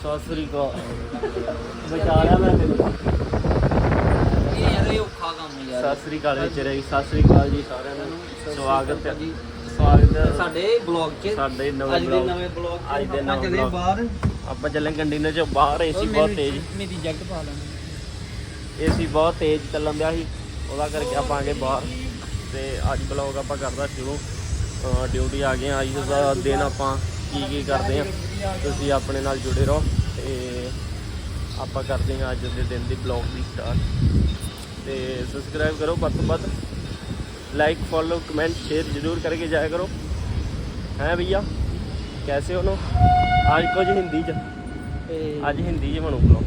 ਸਤਿ ਸ੍ਰੀ ਅਕਾਲ ਵਿਚਾਰਿਆ ਮੈਂ ਤੈਨੂੰ। ਇਹ ਯਾਰ ਇਹ ਔਖਾ ਕੰਮ ਯਾਰ। ਸਤਿ ਸ੍ਰੀ ਅਕਾਲ ਵਿੱਚ ਰਹੀ। ਸਤਿ ਸ੍ਰੀ ਅਕਾਲ ਜੀ ਸਾਰਿਆਂ ਨੂੰ। ਸਵਾਗਤ ਹੈ। ਸਵਾਗਤ ਹੈ। ਸਾਡੇ ਬਲੌਗ 'ਚ ਸਾਡੇ ਨਵੇਂ ਅੱਜ ਦੇ vlog- ਨਵੇਂ ਬਲੌਗ ਅੱਜ ਦੇ ਨਵੇਂ vlog। ਬਾਹਰ। ਆਪਾਂ ਚੱਲੇ ਕੰਟੀਨਰ ਚ ਬਾਹਰ। ਏਸੀ ਬਹੁਤ ਤੇਜ਼। ਮੇਰੀ ਜੈਕਟ ਪਾ ਲੈਣੀ ਏਸੀ ਬਹੁਤ ਤੇਜ਼ ਚੱਲਣ ਦਿਆ ਸੀ। ਉਹਦਾ ਕਰਕੇ ਆਪਾਂ ਆ ਗਏ ਬਾਹਰ। ਤੇ ਅੱਜ ਬਲੌਗ ਆਪਾਂ ਕਰਦਾ ਸ਼ੁਰੂ। ਡਿਊਟੀ ਆ ਗਏ ਅੱਜ ਦਾ ਦਿਨ ਆਪਾਂ ਕੀ ਕੀ ਕਰਦੇ ਆ। ਤੁਸੀਂ ਆਪਣੇ ਨਾਲ ਜੁੜੇ ਰਹੋ ਤੇ ਆਪਾਂ ਕਰਦੇ ਹਾਂ ਅੱਜ ਦੇ ਦਿਨ ਦੀ ਬਲੌਗ ਦੀ ਸਟਾਰਟ ਤੇ ਸਬਸਕ੍ਰਾਈਬ ਕਰੋ ਵੱਧ ਤੋਂ ਵੱਧ ਲਾਈਕ ਫॉलो ਕਮੈਂਟ ਸ਼ੇਅਰ ਜ਼ਰੂਰ ਕਰਕੇ ਜਾਇਆ ਕਰੋ। ਹੈ ਭਈਆ? ਕੈਸੇ ਹੋ ਨੋ ਅੱਜ ਕੁਝ ਹਿੰਦੀ ਚ। ਤੇ ਅੱਜ ਹਿੰਦੀ ਚ ਬਣੂ ਬਲੌਗ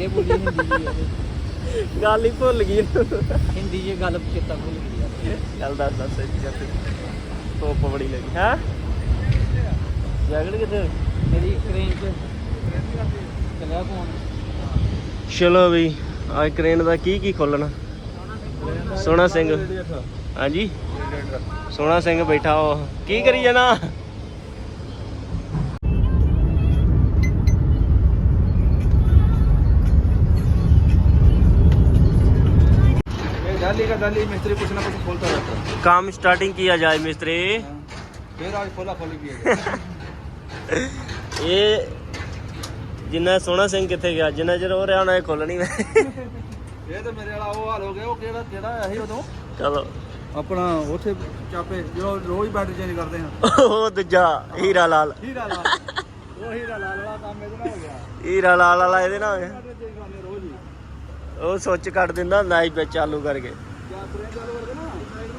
ਇਹ ਬੋਲੀ ਹਿੰਦੀ ਯਾਰ। ਗੱਲ ਹੀ ਭੁੱਲ ਗਈ। ਹਿੰਦੀ 'ਚ ਗੱਲ ਚੇਤਾ ਭੁੱਲ ਗਈ ਯਾਰ ਚੱਲ ਦੱਸ ਦੱਸ ਸੱਚੀ ਧੁੱਪ ਬੜੀ ਲੱਗੀ। ਹੈ? ਜੈਕਟ ਕਿੱਥੇ ਮੇਰੀ ਕ੍ਰੇਨ 'ਚ ਚੱਲਿਆ ਫੋਨ ਚਲੋ ਵੀ ਅੱਜ ਕ੍ਰੇਨ ਦਾ ਕੀ ਕੀ ਖੋਲਣਾ ਸੋਹਣਾ ਸਿੰਘ ਹਾਂਜੀ ਸੋਹਣਾ ਸਿੰਘ ਬੈਠਾ ਉਹ ਕੀ ਕਰੀ ਜਾਣਾ डाली का डाली मिस्त्री कुछ ना कुछ खोलता रहता है काम स्टार्टिंग किया जाए मिस्त्री फिर आज खोला खोली भी है ਇਹ ਜਿੰਨਾ ਸੋਹਣਾ ਸਿੰਘ ਕਿੱਥੇ ਗਿਆ ਜਿੰਨਾ ਚਿਰ ਉਹ ਰਿਹਾ ਉਹਨਾਂ ਇਹ ਖੋਲਣੀ ਮੈਂ। ਇਹ ਤਾਂ ਮੇਰੇ ਵਾਲਾ ਉਹ ਹਾਲ ਹੋ ਗਿਆ ਉਹ ਕਿਹੜਾ ਆਇਆ ਸੀ ਉਦੋਂ? ਚਲੋ। ਆਪਣਾ ਉੱਥੇ ਚਾਪੇ ਜੋ ਰੋਜ਼ ਬੈਟਰੀ ਚੇਂਜ ਕਰਦੇ ਹਾਂ ਉਹ ਦੂਜਾ ਹੀਰਾ ਲਾਲ। ਹੀਰਾ ਲਾਲ। ਉਹ ਹੀਰਾ ਲਾਲ ਵਾਲਾ ਕੰਮ ਇਹਦੇ ਨਾਲ ਹੋ ਗਿਆ। ਹੀਰਾ ਲਾਲ ਵਾਲਾ ਇਹਦੇ ਨਾਲ ਹੋਇਆ। ਬੈਟਰੀ ਚੇਂਜ ਕਰਨੇ ਰੋਜ਼ ਹੀ। ਉਹ ਸੁੱਚ ਕੱਟ ਦਿੰਦਾ ਸੀ ਵਿੱਚ ਚਾਲੂ ਕਰਕੇ। ਟ੍ਰੇਨ ਚਾਲੂ ਕਰਦੇ ਨਾ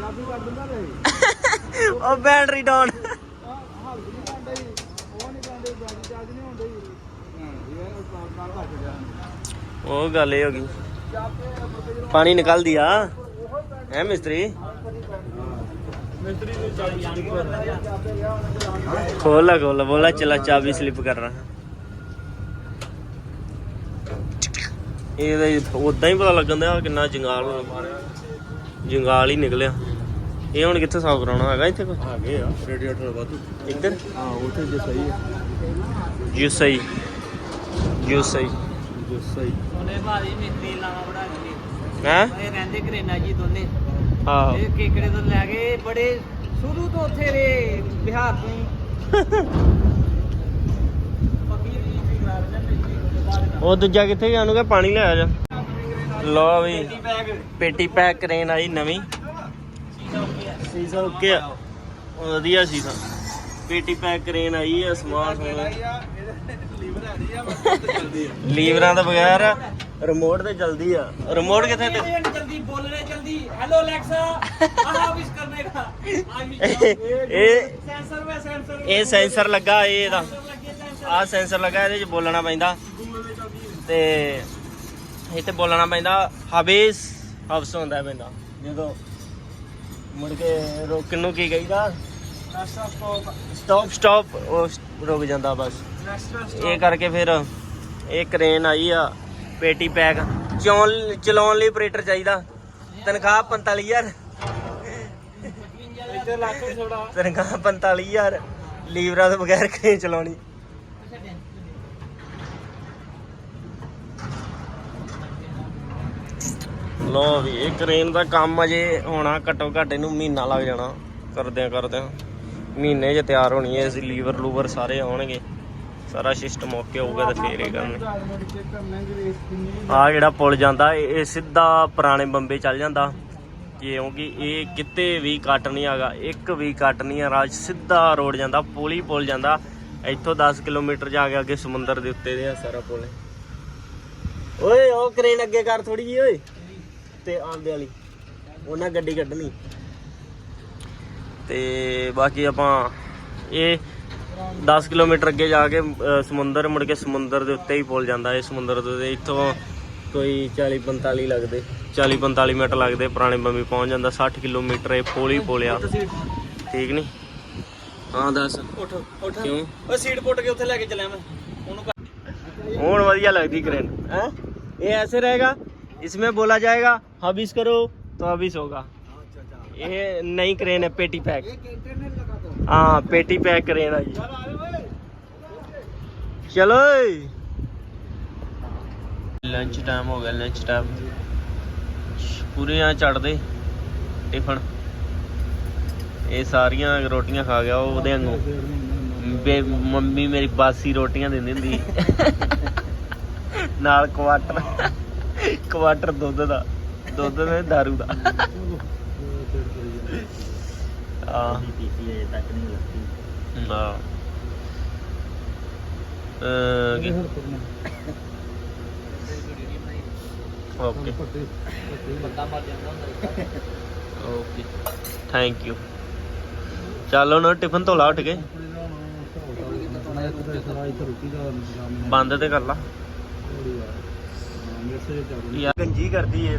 ਚਾਬੀ ਕੱਢ ਦਿੰਦਾ ਰਹੇ ਉਹ ਬੈਟਰੀ ਡਾਊਨ ਹਾਲ ਨਹੀਂ ਕਾਂਡੇ ਉਹ ਨਹੀਂ ਕਾਂਡੇ ਬੈਟਰੀ ਚਾਰਜ ਨਹੀਂ ਹੁੰਦੀ ਹਾਂ ਇਹ ਉਹ ਗੱਲ ਇਹ ਹੋ ਗਈ। ਪਾਣੀ ਨਿਕਲਦੀ ਆ। ਹੈ ਮਿਸਤਰੀ? ਖੋਲਾ ਖੋਲਾ ਬੋਲਾ ਚਲਾ ਚਾਬੀ ਸਲਿਪ ਕਰ ਰਹਾ ਇਹਦਾ ਉਦਾਂ ਹੀ ਪਤਾ ਲੱਗਣ ਦਾ ਕਿੰਨਾ ਜੰਗਾਲ ਜੰਗਾਲ ਹੀ ਨਿਕਲਿਆ। ਇਹ ਹੁਣ ਕਿੱਥੇ ਸਾਫ਼ ਕਰਾਉਣਾ ਹੈਗਾ ਇੱਥੇ ਕੋਈ? ਆ ਗਏ ਆ ਰੇਡੀਏਟਰ ਵਾਧੂ। ਇੱਧਰ? ਹਾਂ ਉੱਥੇ ਜੇ ਸਹੀ ਹੈ। ਜੀ ਸਹੀ। ਜੀ ਸਹੀ। ਜੋ ਸਹੀ। ਉਹਨੇ ਭਾਜੀ ਮਿਸਤਰੀ ਲਾਵਾ ਬੜਾ ਕੇ। ਹੈ? ਇਹ ਰਹਿੰਦੇ ਕਰੇਨਾ ਜੀ ਦੋਨੇ। ਆਹੋ। ਇਹ ਕੇਕੜੇ ਤੋਂ ਲੈ ਕੇ ਬੜੇ ਸ਼ੁਰੂ ਤੋਂ ਉੱਥੇ ਰੇ ਬਿਹਾਰ ਤੋਂ ਹੀ। ਉਹ ਦੂਜਾ ਕਿੱਥੇ ਕਹ ਪਾਣੀ ਲੈ ਆ ਜਾ। ਲੋ ਵੀ ਪੇਟੀ ਪੈਕ ਕਰੇਨ ਆਈ ਨਵੀਂ। ਸੀਸਾ ਓਕੇ ਆ। ਵਧੀਆ ਸੀਸਾ ਪੇਟੀ ਪੈਕ ਕਰੇਨ ਆਈ ਆ ਸਮਾਨ ਲੀਵਰਾਂ ਤੋਂ ਬਗੈਰ ਰਿਮੋਟ ਤੇ ਜਲਦੀ ਆ। ਰਿਮੋਟ ਕਿੱਥੇ ਤੇ? ਜਲਦੀ ਬੋਲ ਜਲਦੀ ਹੈਲੋ ਅਲੈਕਸਾ ਆਹ ਵਿਸ਼ ਕਰਨੇ ਦਾ। ਇਹ ਸੈਂਸਰ ਵੇ ਸੈਂਸਰ ਇਹ ਸੈਂਸਰ ਲੱਗਾ ਇਹ ਇਹਦਾ। ਆ ਸੈਂਸਰ ਲੱਗਾ ਇਹਦੇ ਚ ਬੋਲਣਾ ਪੈਂਦਾ। ਤੇ ਇੱਥੇ ਬੋਲਣਾ ਪੈਂਦਾ ਹਬੇਸ ਹਬਸ ਹੁੰਦਾ ਪੈਂਦਾ ਜਦੋਂ ਮੁੜ ਕੇ ਰੋਕਣ ਨੂੰ ਕੀ ਕਹੀਦਾ? ਸਟਾਪ ਸਟਾਪ ਉਹ ਰੁਕ ਜਾਂਦਾ ਬਸ। ਇਹ ਕਰਕੇ ਫਿਰ ਇਹ ਕ੍ਰੇਨ ਆਈ ਆ ਪੇਟੀ ਪੈਕ ਚਲਾਉਣ ਲਈ ਆਪਰੇਟਰ ਚਾਹੀਦਾ। ਤਨਖਾਹ 45000 ਇੱਥੇ ਲੱਖ ਥੋੜਾ ਤਨਖਾਹ 45000 ਲੀਵਰਾਂ ਤੋਂ ਬਗੈਰ ਕ੍ਰੇਨ ਚਲਾਉਣੀ? ਲੋ ਵੀ, ਇਹ ਕ੍ਰੇਨ ਦਾ ਕੰਮ ਅਜੇ ਹੋਣਾ, ਘੱਟੋ ਘੱਟ ਇਹਨੂੰ ਮਹੀਨਾ ਲੱਗ ਜਾਣਾ। ਕਰਦਿਆਂ ਕਰਦਿਆਂ। ਮਹੀਨੇ 'ਚ ਤਿਆਰ ਹੋਣੀ ਹੈ, ਅਸੀਂ ਲੀਵਰ ਲੂਵਰ ਸਾਰੇ ਆਉਣਗੇ। ਸਾਰਾ ਸਿਸਟਮ ਓਕੇ ਹੋਊਗਾ ਤੇ ਫੇਰ ਇਹ ਕਰਨਗੇ ਆ ਜਿਹੜਾ ਪੁਲ ਜਾਂਦਾ, ਇਹ ਸਿੱਧਾ ਪੁਰਾਣੇ ਬੰਬੇ ਚੱਲ ਜਾਂਦਾ। ਕਿਉਂਕਿ ਇਹ ਕਿਤੇ ਵੀ ਕੱਟ ਨਹੀਂ ਹੈਗਾ, ਇੱਕ ਵੀ ਕੱਟ ਨਹੀਂ ਹੈ ਰਾਜ ਸਿੱਧਾ ਰੋਡ ਜਾਂਦਾ, ਪੁਲ ਹੀ ਪੁਲ ਜਾਂਦਾ। ਇੱਥੋਂ 10 ਕਿਲੋਮੀਟਰ ਜਾ ਕੇ ਅੱਗੇ ਸਮੁੰਦਰ ਦੇ ਉੱਤੇ ਦੇ ਆ ਸਾਰਾ ਪੁਲ। ਓਏ, ਉਹ ਕ੍ਰੇਨ ਅੱਗੇ ਕਰ ਥੋੜੀ ਜੀ ਓਏ। ਤੇ ਆਂਦੇ ਵਾਲੀ ਉਹਨਾਂ ਗੱਡੀ ਕੱਢਣੀ ਤੇ ਬਾਕੀ ਆਪਾਂ ਇਹ 10 ਕਿਲੋਮੀਟਰ ਅੱਗੇ ਜਾ ਕੇ ਅ, ਸਮੁੰਦਰ ਮੁੜ ਕੇ ਸਮੁੰਦਰ ਦੇ ਉੱਤੇ ਹੀ ਪੁੱਲ ਜਾਂਦਾ ਇਹ ਸਮੁੰਦਰ ਦੇ ਇੱਥੋਂ ਕੋਈ 40 45 ਲੱਗਦੇ 40 45 ਮਿੰਟ ਲੱਗਦੇ ਪੁਰਾਣੇ ਬੰਬੀ ਪਹੁੰਚ ਜਾਂਦਾ 60 ਕਿਲੋਮੀਟਰ ਇਹ ਪੁੱਲ ਹੀ ਪੁੱਲਿਆ ਠੀਕ ਨਹੀਂ ਹਾਂ ਦੱਸ उठ उठ ਕਿਉਂ ओ सीट पुट के उथे लेके चले मैं उन्होंने ਹੁਣ ਵਧੀਆ ਲੱਗਦੀ ਕ੍ਰੇਨ ਹੈ ये ऐसे रहेगा इसमें बोला जाएगा हबिस करो तो हबिस होगा ये नई क्रेन है पेटी पैक हाँ पेटी पैक क्रेन है ये ਚਲੋ ਲੰਚ ਟਾਈਮ ਹੋ ਗਿਆ ਲੰਚ ਟਾਈਮ ਪੂਰੇ ਆ ਚੜਦੇ ਟਿਫਨ ਇਹ ਸਾਰੀਆਂ ਰੋਟੀਆਂ ਖਾ ਗਿਆ ਉਹ ਉਹਦੇ ਵਾਂਗੂ ਬੇ ਮੰਮੀ ਮੇਰੀ ਬਾਸੀ ਰੋਟੀਆਂ ਦਿੰਦੀ ਹੁੰਦੀ ਨਾਲ ਕੁਆਟਰ ਕੁਆਟਰ ਦੁੱਧ ਦਾ ਦੁੱਧ ਦੇ ਦਾਰੂ ਦਾ। ਆ ਪੀਤੀ ਅਜੇ ਤੱਕ ਨਹੀਂ ਲੱਗੀ ਆ ਅਹ, ਕੀ- ਓਕੇ। ਥੈਂਕ ਯੂ ਚੱਲ ਹੁਣ ਟਿਫਨ ਧੋਲਾ ਉੱਠ ਕੇ। ਬੰਦ ਤੇ ਕਰ ਲਾ। ਯਾਰ ਗੰਜੀ ਕਰਦੀ ਏ।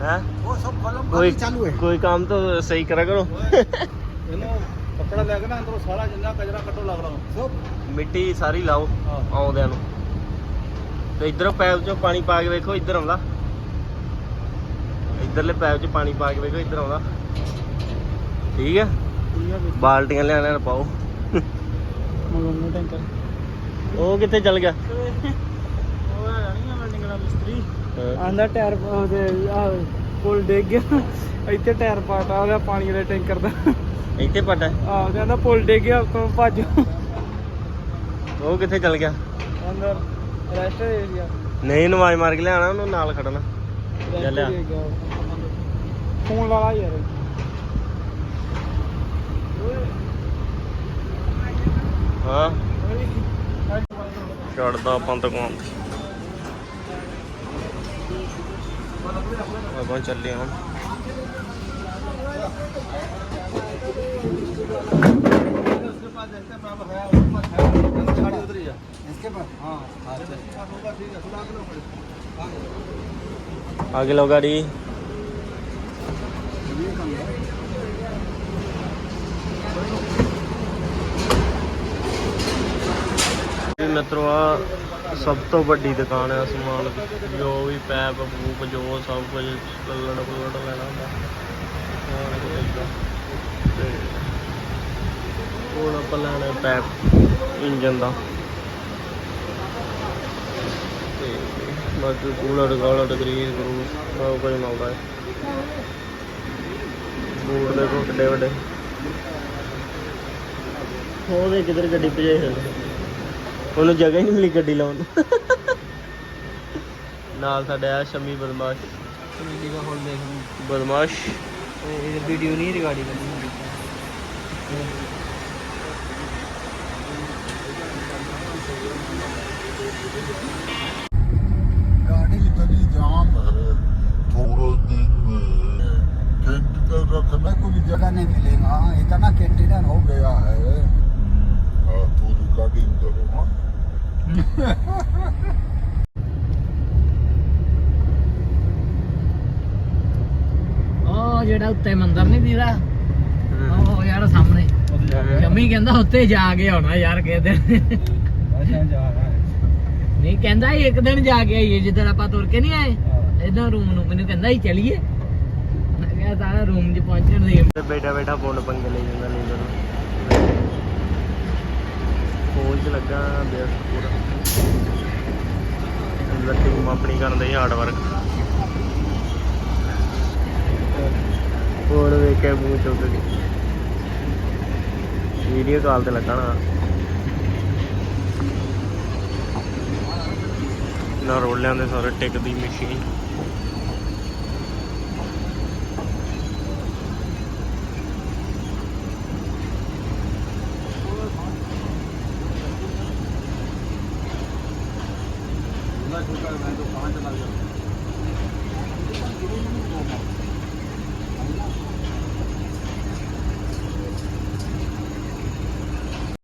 हैं ਉਹ ਸਭ ਕਲਮ कोई कोई काम तो सही करा करो ਇਹਨੂੰ ਕੱਪੜਾ ਲੈ ਕੇ ਨਾ ਅੰਦਰੋਂ ਸਾਰਾ ਜਿੰਨਾ ਕਚਰਾ ਕੱਟੋ ਲੱਗਦਾ ਸਭ ਮਿੱਟੀ ਸਾਰੀ ਲਾਓ ਹਾਂ। ਆਉਂਦਿਆਂ ਨੂੰ ਤੇ ਇਧਰੋਂ ਪੈਪ ਚੋਂ ਪਾਣੀ ਪਾ ਕੇ ਵੇਖੋ ਇੱਧਰ ਆਉਂਦਾ ਇਧਰਲੇ ਪੈਪ 'ਚ ਪਾਣੀ ਪਾ ਕੇ ਵੇਖੋ ਇੱਧਰ ਆਉਂਦਾ ਠੀਕ ਹੈ ਠੀਕ ਆ ਵੀ ਬਾਲਟੀਆਂ ਲਿਆਣਾ ਪਾਓ ਮਗਮੂ ਟੈਂਕਰ ਉਹ ਕਿੱਥੇ ਚਲ ਗਿਆ ਉਹ ਹੈਗਾ ਵਾਲਾ ਮਿਸਤਰੀ। ਆਂਦਾ ਟਾਇਰ ਉਹਦੇ ਆ ਪੁਲ ਡਿੱਗ ਗਿਆ। ਇੱਥੇ ਟਾਇਰ ਪਾਟਾ ਉਹਦਾ ਪਾਣੀ ਵਾਲੇ ਟੈਂਕਰ ਦਾ। ਇੱਥੇ ਪਟਾ? ਆ ਕਹਿੰਦਾ ਪੁਲ ਡਿੱਗ ਗਿਆ ਉੱਤੋਂ ਭੱਜ ਉਹ ਕਿੱਥੇ ਚਲ ਗਿਆ? ਅੰਦਰ ਰੈਸਟ ਏਰੀਆ। ਨਹੀਂ ਨਵਾਜ਼ ਮਾਰ ਕੇ ਲਿਆਣਾ ਉਹਨੂੰ ਨਾਲ ਖੜਨਾ। ਚੱਲਿਆ। ਫੋਨ ਲਾ ਯਾਰ ਹਾਂ। ਛੱਡਦਾ ਆਪਾਂ ਦੁਕਾਨ ਤੇ ਆਪਾਂ ਚੱਲੇ ਹਾਂ इसके पास हाँ अच्छा ठीक है सुना के आगे लो गाड़ी ਮਿੱਤਰੋ, ਆ ਸਭ ਤੋਂ ਵੱਡੀ ਦੁਕਾਨ ਹੈ ਸਮਾਨ ਜੋ ਵੀ ਪੈਪ, ਪੂਪ, ਜੋ ਸਭ ਕੁਝ ਲੱਲੜ ਪਲੜ ਲੈਣਾ ਹੁੰਦਾ। ਤੇ ਹੁਣ ਆਪਾਂ ਲੈਣਾ ਪੈਪ ਇੰਜਨ ਦਾ। ਤੇ ਬਾਕੀ ਕੂਲਰ, ਗਾਲਰ ਗਰੀਸ ਗਰੂ ਸਭ ਕੁਝ ਮਿਲਦਾ ਹੈ। ਬੂਟ ਦੇਖੋ ਕਿੱਡੇ ਵੱਡੇ। ਉਹਦੇ ਕਿਧਰ ਗੱਡੀ ਭਜਾਈ ਹੋਈ ਉਹਨੂੰ ਜਗ੍ਹਾ ਹੀ ਨਹੀਂ ਮਿਲੀ ਗੱਡੀ ਲਾਉਣ ਨੂੰ ਨਾਲ ਸਾਡਾ ਆ ਸ਼ਮੀ ਬਦਮਾਸ਼ कमेटी का हॉल देख रहे हैं ਬਦਮਾਸ਼ ये वीडियो नहीं रिकॉर्डिंग करनी होती गाड़ी इतनी जाम है थोड़ा दिन में टेंट कर रखने को भी जगह नहीं मिलेगा इतना कंटेनर हो गया है हाँ तो ਜਿਹੜਾ ਉੱਤੇ ਮੰਦਰ ਨਹੀਂ ਦੀਦਾ? ਉਹ ਯਾਰ ਸਾਹਮਣੇ। ਜੰਮੀ ਕਹਿੰਦਾ ਉੱਤੇ ਜਾ ਕੇ ਆਉਣਾ ਯਾਰ ਕਿਸੇ ਦਿਨ। ਨਹੀਂ ਕਹਿੰਦਾ ਇੱਕ ਦਿਨ ਜਾ ਕੇ ਆਈਏ ਜਿੱਦਣ ਆਪਾਂ ਤੁਰ ਕੇ ਨਹੀਂ ਆਏ। ਇਦਾਂ ਰੂਮ ਨੂੰ ਮੈਨੂੰ ਕਹਿੰਦਾ ਹੀ ਚਲੀਏ। ਮੈਂ ਸਾਰਾ ਰੂਮ 'ਚ ਪਹੁੰਚਣ ਦੇ ਬੈਠਾ ਬੈਠਾ ਫੋਨ ਪੰਗੇ ਲਈ ਜਾਂਦਾ ਨਹੀਂ ਜਦੋਂ। ਫੋਨ 'ਚ ਲੱਗਾ ਬੇਸ ਪੂਰਾ। ਲੱਟੀ ਆਪਣੀ ਕਰਨ ਦੇ ਹਾਰਡ ਵਰਕ ਕੇ ਮੂੰਹ ਚੁੱਕ ਕੇ ਵੀਡੀਓ ਕਾਲ ਤੇ ਲੱਗਣਾ ਨਾ। ਰੋਲਿਆਂ ਦੇ ਸਾਰੇ ਟਿਕਦੀ ਮਸ਼ੀਨ